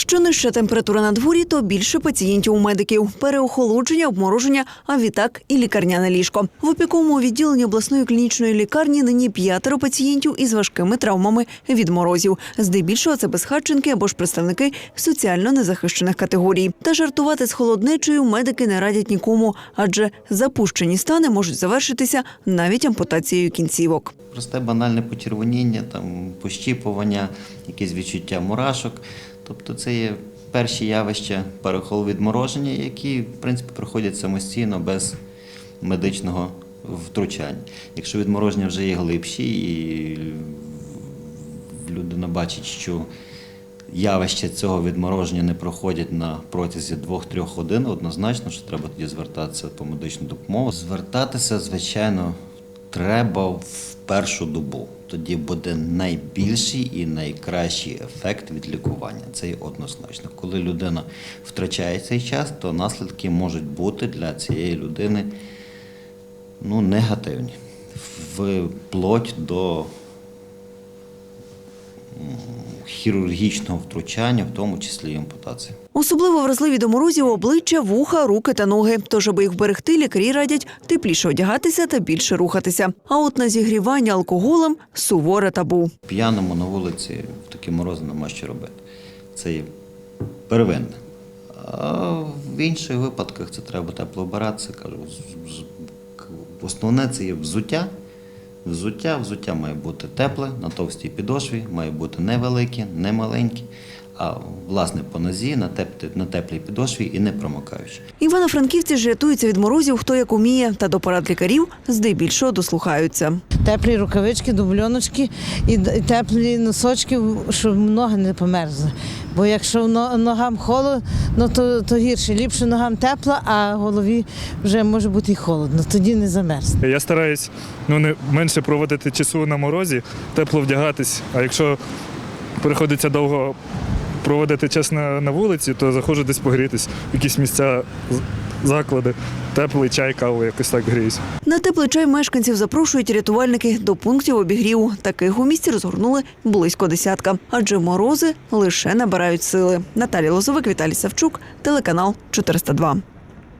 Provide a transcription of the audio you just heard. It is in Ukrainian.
Що нижча температура на дворі, то більше пацієнтів у медиків. Переохолодження, обмороження, а відтак і лікарняне ліжко. В опіковому відділенні обласної клінічної лікарні нині п'ятеро пацієнтів із важкими травмами від морозів. Здебільшого це безхатченки або ж представники соціально незахищених категорій. Та жартувати з холоднечею медики не радять нікому, адже запущені стани можуть завершитися навіть ампутацією кінцівок. Просте банальне почервоніння, там, пощіпування, якесь відчуття мурашок. Тобто це є перші явища перехол відмороження, які, в принципі, проходять самостійно без медичного втручання. Якщо відмороження вже є глибші і людина бачить, що явища цього відмороження не проходять на протязі 2-3 годин, однозначно, що треба тоді звертатися по медичну допомогу. Звертатися, звичайно, треба в першу добу. Тоді буде найбільший і найкращий ефект від лікування. Це є однозначно. Коли людина втрачає цей час, то наслідки можуть бути для цієї людини ну, негативні, вплоть до хірургічного втручання, в тому числі і ампутації. Особливо вразливі до морозів обличчя, вуха, руки та ноги. Тож, аби їх вберегти, лікарі радять тепліше одягатися та більше рухатися. А от на зігрівання алкоголем суворе табу. П'яному на вулиці в такі морози нема що робити. Це є первинне. А в інших випадках це треба тепло вбиратися. Кажу, основне це є взуття. Взуття, взуття має бути тепле, на товстій підошві, має бути невелике, не маленьке, а власне по нозі на, теплі, на теплій підошві і не промокаючи. Івано-франківці ж рятуються від морозів, хто як уміє, та до порад лікарів здебільшого дослухаються. Теплі рукавички, дубльоночки і теплі носочки, щоб ноги не померзли. Бо якщо ногам холодно, то, то гірше. Ліпше ногам тепло, а голові вже може бути і холодно, тоді не замерзне. Я стараюсь ну, не менше проводити часу на морозі, тепло вдягатись. А якщо приходиться довго проводити час на, на вулиці, то заходжу десь погрітись, в якісь місця, заклади, теплий чай, каву, якось так гріюсь. На теплий чай мешканців запрошують рятувальники до пунктів обігріву. Таких у місті розгорнули близько десятка, адже морози лише набирають сили. Наталія Лозовик, Віталій Савчук, телеканал 402.